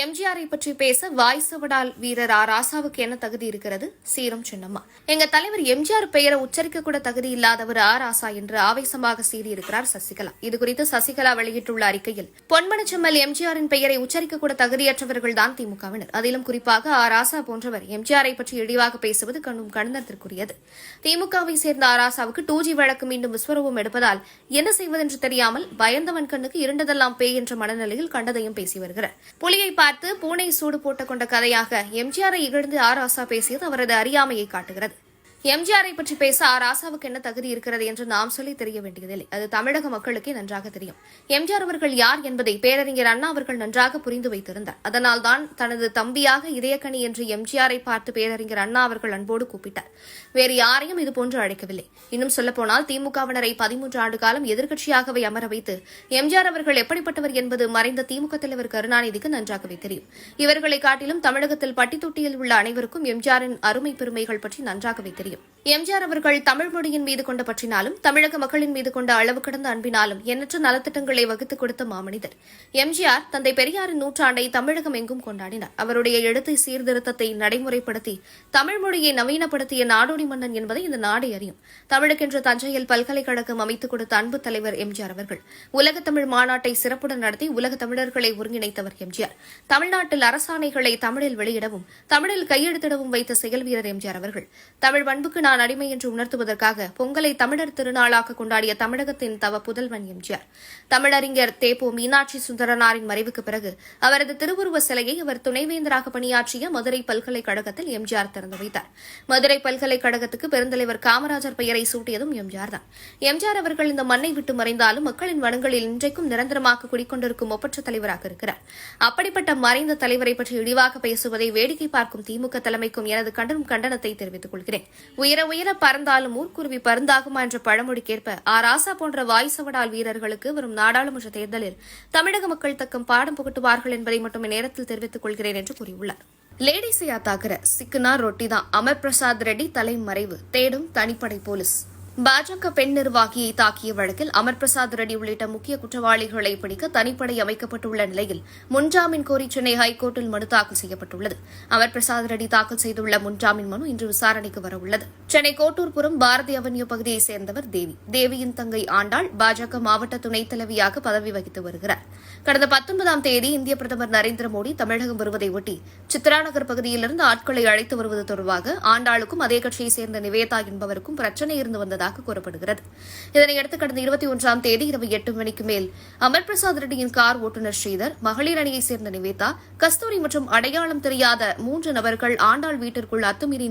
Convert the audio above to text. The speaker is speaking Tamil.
எம்ஜிஆரை பற்றி பேச வாய்சவடால் வீரர் ஆ ராசாவுக்கு என்ன தகுதி இருக்கிறது? சீரம் சின்னம்மா. எங்க தலைவர் எம்ஜிஆர் பெயரை உச்சரிக்க கூட தகுதி இல்லாதவர் ஆ ராசா என்று ஆவேசமாக சீறியிருக்கிறார் சசிகலா. இதுகுறித்து சசிகலா வெளியிட்டுள்ள அறிக்கையில் பொன்மனச்செம்மல் எம்ஜிஆரின் பெயரை உச்சரிக்க கூட தகுதியற்றவர்கள்தான் திமுகவினர். அதிலும் குறிப்பாக ஆ. ராசா போன்றவர் எம்ஜிஆரை பற்றி இழிவாக பேசுவது கண்ணும் கண்டனத்திற்குரியது திமுகவை சேர்ந்த ஆ. ராசாவுக்கு டூ ஜி வழக்கு மீண்டும் விஸ்வரூபம் எடுப்பதால் என்ன செய்வதென்று தெரியாமல் பயந்தவன் கண்ணுக்கு இருண்டதெல்லாம் பேய் என்ற மனநிலையில் கண்டதையும் பேசி வருகிறார். புலியை பார்த்து பூனை சூடு போட்டுக் கொண்ட கதையாக எம்ஜிஆரை இகழ்ந்து ஆர் ஆசா பேசியது அவரது அறியாமையை காட்டுகிறது. எம்ஜிஆரை பற்றி பேச ராசாவுக்கு என்ன தகுதி இருக்கிறது என்று நாம் சொல்லி தெரிய வேண்டியதில்லை. அது தமிழக மக்களுக்கே நன்றாக தெரியும். எம்ஜிஆர் அவர்கள் யார் என்பதை பேரறிஞர் அண்ணா அவர்கள் நன்றாக புரிந்து வைத்திருந்தார். அதனால்தான் தனது தம்பியாக இதயக்கணி என்று எம்ஜிஆரை பார்த்து பேரறிஞர் அண்ணா அவர்கள் அன்போடு கூப்பிட்டார். வேறு யாரையும் இதுபோன்று அழைக்கவில்லை. இன்னும் சொல்லப்போனால் திமுகவினரை பதிமூன்று ஆண்டு காலம் எதிர்க்கட்சியாகவே அமர வைத்து எம்ஜிஆர் அவர்கள் எப்படிப்பட்டவர் என்பது மறைந்த திமுக தலைவர் கருணாநிதிக்கு நன்றாகவே தெரியும். இவர்களை காட்டிலும் தமிழகத்தில் பட்டித்தொட்டியில் உள்ள அனைவருக்கும் எம்ஜிஆரின் அருமை பெருமைகள் பற்றி நன்றாகவே தெரியும். எம்ஜிஆர் அவர்கள் தமிழ் மொழியின் மீது கொண்ட பற்றினாலும் தமிழக மக்களின் மீது கொண்ட அளவு கடந்த அன்பினாலும் எண்ணற்ற நலத்திட்டங்களை வகுத்துக் கொடுத்த மாமனிதர். எம்ஜிஆர் தந்தை பெரியாரின் நூற்றாண்டை தமிழகம் எங்கும் கொண்டாடினார். அவருடைய எழுத்தை சீர்திருத்தத்தை நடைமுறைப்படுத்தி தமிழ் மொழியை நவீனப்படுத்திய நாடோடி மன்னன் என்பதை இந்த நாடே அறியும். தமிழுக்கென்று தஞ்சையில் பல்கலைக்கழகம் அமைத்துக் கொடுத்த அன்பு தலைவர் எம்ஜிஆர் அவர்கள் உலக தமிழ் மாநாட்டை சிறப்புடன் நடத்தி உலக தமிழர்களை ஒருங்கிணைத்தவர் எம்ஜிஆர். தமிழ்நாட்டில் அரசாணைகளை தமிழில் வெளியிடவும் தமிழில் கையெழுத்திடவும் வைத்த செயல்வீரர் எம்ஜிஆர் அவர்கள். தமிழ் அன்புக்கு நான் அடிமை என்று உணர்த்துவதற்காக பொங்கலை தமிழர் திருநாளாக கொண்டாடிய தமிழகத்தின் தவ புதல்வன் எம்ஜிஆர். தமிழறிஞர் தேப்போ மீனாட்சி சுந்தரனாரின் மறைவுக்கு பிறகு அவரது திருவுருவ சிலையை அவர் துணைவேந்தராக பணியாற்றிய மதுரை பல்கலைக்கழகத்தில் எம்ஜிஆர் திறந்து வைத்தார். மதுரை பல்கலைக்கழகத்துக்கு பெருந்தலைவர் காமராஜர் பெயரை சூட்டியதும் எம்ஜிஆர் தான். எம்ஜிஆர் அவர்கள் இந்த மண்ணை விட்டு மறைந்தாலும் மக்களின் வனங்களில் இன்றைக்கும் நிரந்தரமாக குடிக்கொண்டிருக்கும் ஒப்பற்ற தலைவராக இருக்கிறார். அப்படிப்பட்ட மறைந்த தலைவரை பற்றி இழிவாக பேசுவதை வேடிக்கை பார்க்கும் திமுக தலைமைக்கும் எனது கண்டனம் கண்டனத்தை தெரிவித்துக் கொள்கிறேன். உயர உயர பறந்தாலும் ஊர்க்குருவி பருந்தாகுமா என்ற பழமொழிக்கேற்ப ஆ ராசா போன்ற வாய்சவடால் வீரர்களுக்கு வரும் நாடாளுமன்ற தேர்தலில் தமிழக மக்கள் தக்கம் பாடம் புகட்டுவார்கள் என்பதை மட்டும் நேரத்தில் தெரிவித்துக் கொள்கிறேன் என்று கூறியுள்ளார். லேடிஸை தாக்கர சிக்குனா ரொட்டி தான் அமர் பிரசாத் ரெட்டி தலைமறைவு. தேடும் தனிப்படை போலீஸ். பாஜக பெண் நிர்வாகியை தாக்கிய வழக்கில் அமர் பிரசாத் ரெட்டி உள்ளிட்ட முக்கிய குற்றவாளிகளை பிடிக்க தனிப்படை அமைக்கப்பட்டுள்ள நிலையில் முன்ஜாமீன் கோரி சென்னை ஹைகோர்ட்டில் மனு தாக்கல் செய்யப்பட்டுள்ளது. அமர் பிரசாத் ரெட்டி தாக்கல் செய்துள்ள முன்ஜாமீன் மனு இன்று விசாரணைக்கு வரவுள்ளது. சென்னை கோட்டூர்புரம் பாரதி அவென்யூ பகுதியைச் சேர்ந்தவர் தேவி. தேவியின் தங்கை ஆண்டாள் பாஜக மாவட்ட துணைத் தலைவியாக பதவி வகித்து வருகிறார். கடந்த பத்தொன்பதாம் தேதி இந்திய பிரதமர் நரேந்திர மோடி தமிழகம் வருவதை ஒட்டி சித்ரா நகர் பகுதியிலிருந்து ஆட்களை அழைத்து வருவது தொடர்பாக ஆண்டாளுக்கும் அதே கட்சியைச் சேர்ந்த நிவேதா என்பவருக்கும் பிரச்சினை இருந்து வந்தது. வந்ததாக கூறப்படுகிறது. இதனையடுத்து கடந்த இருபத்தி ஒன்றாம் தேதி இரவு எட்டு மணிக்கு மேல் அமர் பிரசாத் ரெட்டியின் கார் ஓட்டுநர் ஸ்ரீதர் மகளிர் அணியைச் சேர்ந்த நிவேதா கஸ்தூரி மற்றும் அடையாளம் தெரியாத மூன்று நபர்கள் ஆண்டாள் வீட்டிற்குள் அத்துமீறி